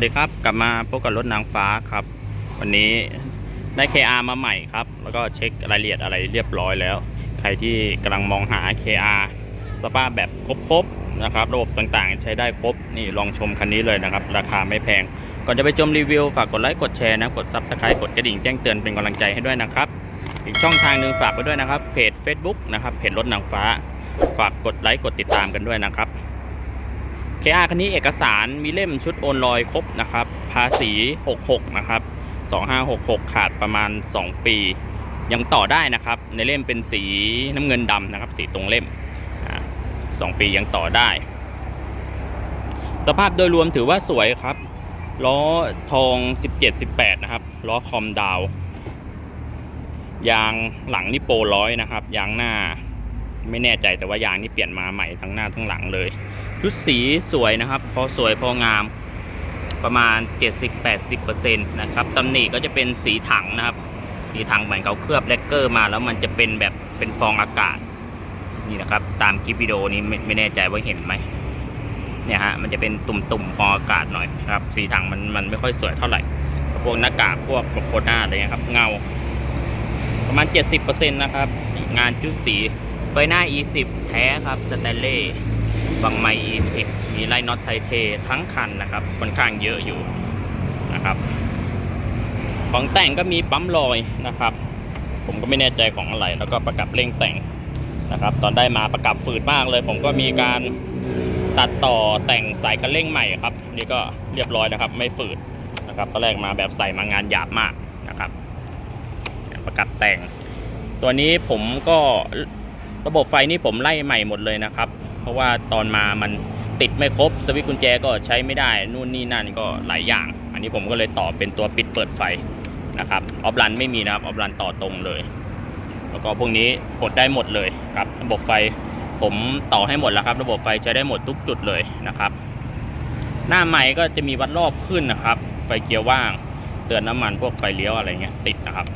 สดีครับ กลับมาพบกับรถนางฟ้าครับ วันนี้ได้ KR มาใหม่ครับ แล้วก็เช็ครายละเอียดอะไรเรียบร้อยแล้ว ใครที่กำลังมองหา KR สภาพแบบครบๆนะครับ ระบบต่างๆ ใช้ได้ครบ นี่ลองชมคันนี้เลยนะครับ ราคาไม่แพง ก่อนจะไปชมรีวิว ฝากกดไลค์กดแชร์นะ กด Subscribe กดกระดิ่งแจ้งเตือนเป็นกำลังใจให้ด้วยนะครับ อีกช่องทางหนึ่งฝากไปด้วยนะครับเพจ Facebook นะครับเพจรถนางฟ้า ฝากกดไลค์กดติดตามกันด้วยนะครับ KR คันนี้เอกสารมีเล่มชุดโอนลอยครบนะครับ ภาษี 66 นะครับ 2566 ขาดประมาณ 2 ปี ยังต่อได้นะครับ ในเล่มเป็นสีน้ำเงินดำนะครับ สีตรงเล่มอ่าสองปียังต่อได้ สภาพโดยรวมถือว่าสวยครับ ล้อทอง 17-18 นะครับ ล้อคอมดาว ยางหลังนี่โปรร้อยนะครับ ยางหน้า ไม่แน่ใจแต่ว่ายางนี่เปลี่ยนมาใหม่ทั้งหน้าทั้งหลังเลย ชุดสีสวยนะครับ พอสวยพองามประมาณ 70-80%นะครับตำหนิก็จะเป็นสีถังนะครับ สีถังเหมือนเขาเคลือบแลกเกอร์มาแล้วมันจะเป็นแบบเป็นฟองอากาศนี่นะครับตามคลิปวิดีโอนี้ไม่ไม่แน่ใจว่าเห็นไหมเนี่ยฮะมันจะเป็นตุ่มๆฟองอากาศหน่อยครับสีถังมันมันไม่ค่อยสวยเท่าไหร่พวกหน้ากากพวกโคหน้าอะไรเงี้ยครับเงา ประมาณ 70%นะครับงานชุดสี ไฟหน้า E10 แท้ครับสแตนเล่บังไม E10 มีไล่น็อตไทเททั้งคันนะครับค่อนข้างเยอะอยู่นะครับ ของแต่งก็มีปั๊มลอยนะครับ ผมก็ไม่แน่ใจของอะไร แล้วก็ประกับเร่งแต่งนะครับ ตอนได้มาประกับฝืดมากเลย ผมก็มีการตัดต่อแต่งสายคันเร่งใหม่ครับ นี่ก็เรียบร้อยนะครับ ไม่ฝืดนะครับตอนแรกมาแบบใส่มางานหยาบมากนะครับ ประกับแต่ง ตัวนี้ผมก็ ระบบไฟนี่ผมไล่ใหม่หมดเลยนะครับ เพราะว่าตอนมามันติดไม่ครบสวิตช์กุญแจก็ใช้ไม่ได้ นู่นนี่นั่นก็หลายอย่าง อันนี้ผมก็เลยต่อเป็นตัวปิดเปิดไฟนะครับออฟรันไม่มีนะครับออฟรันต่อตรงเลย แล้วก็พวกนี้กดได้หมดเลยครับ ระบบไฟผมต่อให้หมดแล้วครับ ระบบไฟใช้ได้หมดทุกจุดเลยนะครับ หน้าใหม่ก็จะมีวัดรอบขึ้นนะครับ ไฟเกียร์ว่าง เตือนน้ำมันพวกไฟเลี้ยวอะไรเงี้ยติดนะครับ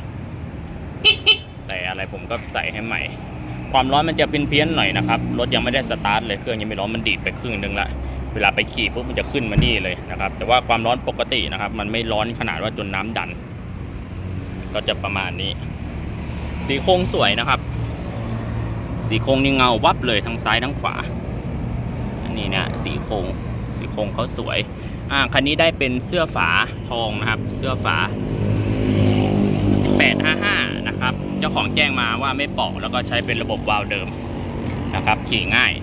แต่อะไรผมก็ใส่ให้ใหม่ ความร้อนมันจะเป็นเพี้ยนหน่อยนะครับ รถยังไม่ได้สตาร์ทเลย เครื่องยังไม่ร้อนมันดีดไปครึ่งนึงละเวลาไปขี่ปุ๊บมันจะขึ้นมานี่เลยนะครับ แต่ว่าความร้อนปกตินะครับ มันไม่ร้อนขนาดว่าจนน้ำดัน ก็จะประมาณนี้ สีโครงสวยนะครับ สีโครงนี่เงาวับเลยทั้งซ้ายทั้งขวา อันนี้เนี่ยสีโครงสีโครงเขาสวย อ่าคันนี้ได้เป็นเสื้อฝาทองนะครับ เสื้อฝา 855 นะครับ เจ้าของแจ้งมาว่าไม่ปอกแล้วก็ใช้เป็นระบบวาล์วเดิมนะครับ ขี่ง่าย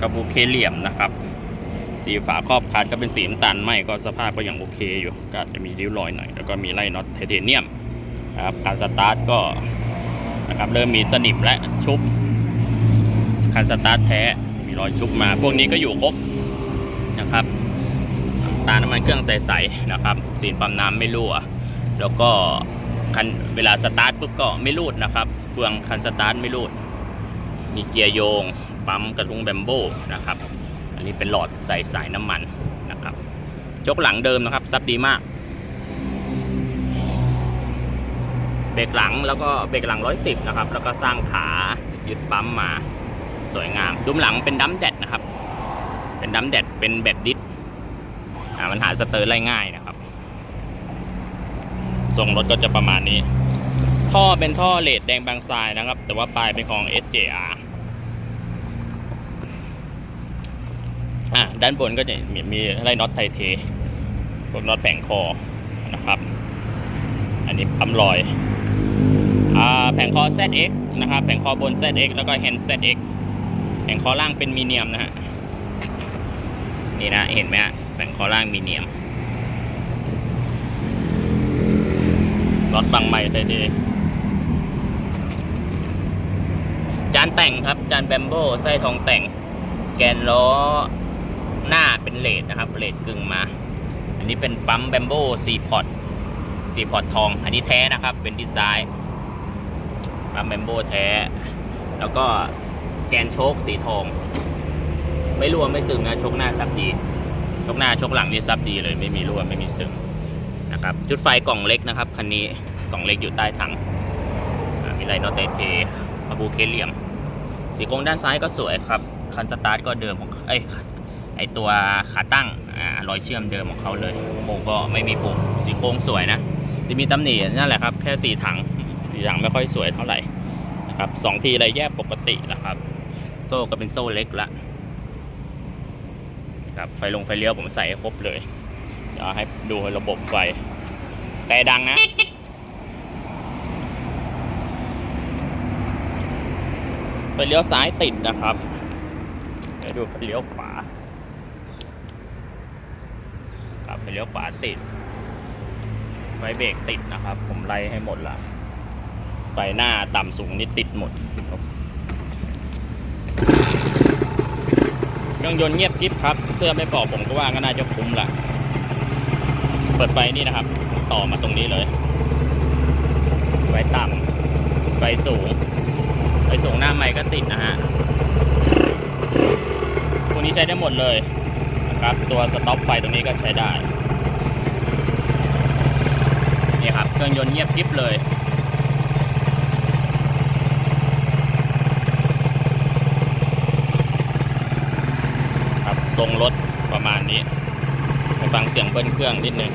กระบุเคเหลี่ยมนะครับ สีฝาครอบคันก็เป็นสีน้ำตาลไหมก็สภาพก็ยังโอเคอยู่ ก็อาจจะมีริ้วรอยหน่อย แล้วก็มีไล่น็อตไทเทเนียมนะครับการสตาร์ทก็นะครับเริ่มมีสนิมและชุบคันสตาร์ทแท้มีรอยชุบมา พวกนี้ก็อยู่ครบนะครับ ตาน้ำมันเครื่องใสๆนะครับสีปั๊มน้ำไม่รั่ว แล้วก็ คันเวลาสตาร์ทปุ๊บก็ไม่รูดนะครับ เฟืองคันสตาร์ทไม่รูด มีเกียร์โยง ปั๊มกระทุงแบมโบนะครับ อันนี้เป็นหลอดใส่สายน้ำมันนะครับจกหลังเดิมนะครับ ซับดีมาก เบรกหลังแล้วก็เบรกหลัง 110 นะครับ แล้วก็สร้างขายึดปั๊มมาสวยงามดุมหลังเป็นดัมแดดนะครับ เป็นดัมแดดเป็นแบบดิสอ่ามันหาสเตอร์ไล่ง่ายนะครับ ทรงรถก็จะประมาณนี้ ท่อเป็นท่อเลดแดงบางทรายนะครับ แต่ว่าปลายเป็นของ SJR อะด้านบนก็จะมีมีไล่น็อตไทเทพวกน็อตแผงคอนะครับ อันนี้ปั๊มลอยอ่าแผงคอ ZX นะครับแผงคอบน ZX แล้วก็แฮนด์ ZX แผงคอล่างเป็นมีเนียมนะฮะนี่นะเห็นไหมฮะแผงคอล่างมีเนียม รถบางใหม่ได้ดีจานแต่งครับ จานแบมโบไส้ทองแต่ง แกนล้อหน้าเป็นเลดนะครับเลดกึ่งมา อันนี้เป็นปั๊มแบมโบสีพอร์ตสีพอร์ตทอง อันนี้แท้นะครับ เป็นดีไซน์ปั๊มแบมโบแท้ แล้วก็แกนโชคสีทอง ไม่รั่วไม่ซึมนะชกหน้าซับดีชกหน้าชกหลังนี่ซับดีเลยไม่มีรั่วไม่มีซึม นะครับจุดไฟกล่องเล็กนะครับคันนี้กล่องเล็กอยู่ใต้ถังมีไลน์นอตเตเทพาบูเคเลียม สีโครงด้านซ้ายก็สวยครับ คันสตาร์ทก็เดิมของเอ้ยแอตัวขาตั้งอรอยเชื่อมเดิมของเขาเลยโครงก็ไม่มีปุ่มสีโครงสวยนะจะมีตำหนินั่นแหละครับ แค่สีถังสีถังไม่ค่อยสวยเท่าไหร่นะครับสองทีอะไรแยกปกตินะครับ โซ่ก็เป็นโซ่เล็กละนะครับไฟลงไฟเลี้ยวผมใส่ครบเลย เดี๋ยวให้ดูระบบไฟ แต่ดังนะ ไฟเลี้ยวซ้ายติดนะครับ เดี๋ยวดูไฟเลี้ยวขวา ครับไฟเลี้ยวขวาติด ไฟเบรกติดนะครับ ผมไล่ให้หมดละ ไฟหน้าต่ำสูงนี่ติดหมดเครื่องยนต์เงียบกริบครับ เสื้อไม่บอกผมก็ว่าก็น่าจะคุ้มละ ปิดไฟนี่นะครับ ต่อมาตรงนี้เลยไฟต่ำไฟสูงไฟสูงหน้าไม้ก็ติดนะฮะพวกนี้ใช้ได้หมดเลยนะครับ ตัวสต็อปไฟตรงนี้ก็ใช้ได้นี่ครับ เครื่องยนต์เงียบกริบเลยครับทรงรถประมาณนี้ไปฟังเสียงเบิ้ลเครื่องนิดนึง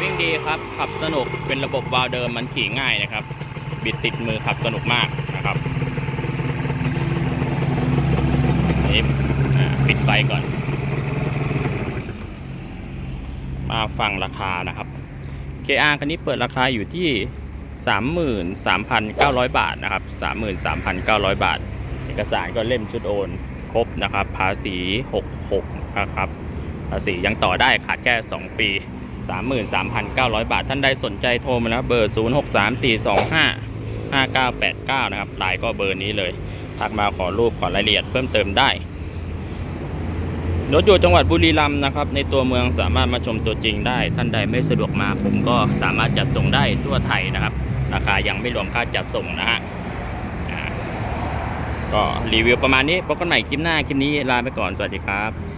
วิ่งดีครับ ขับสนุกเป็นระบบวาล์วเดิมมันขี่ง่ายนะครับ บิดติดมือขับสนุกมากนะครับนี่อ่าปิดไฟก่อน มาฟังราคานะครับ KR คันนี้เปิดราคาอยู่ที่ 33,900 บาทนะครับ 33,900 บาท เอกสารก็เล่มชุดโอนครบนะครับ ภาษี 66นะครับ ภาษียังต่อได้ขาดแค่ 2 ปี 33,900 บาท ท่านใดสนใจโทรมาแล้วเบอร์ 063425 5989 นะครับไลน์ก็เบอร์นี้เลย ทักมาขอรูปขอรายละเอียดเพิ่มเติมได้ รถอยู่จังหวัดบุรีรัมย์นะครับ ในตัวเมืองสามารถมาชมตัวจริงได้ ท่านใดไม่สะดวกมาผมก็สามารถจัดส่งได้ทั่วไทยนะครับ ราคายังไม่รวมค่าจัดส่งนะฮะ ก็รีวิวประมาณนี้พบกันใหม่คลิปหน้า คลิปนี้ลาไปก่อน สวัสดีครับ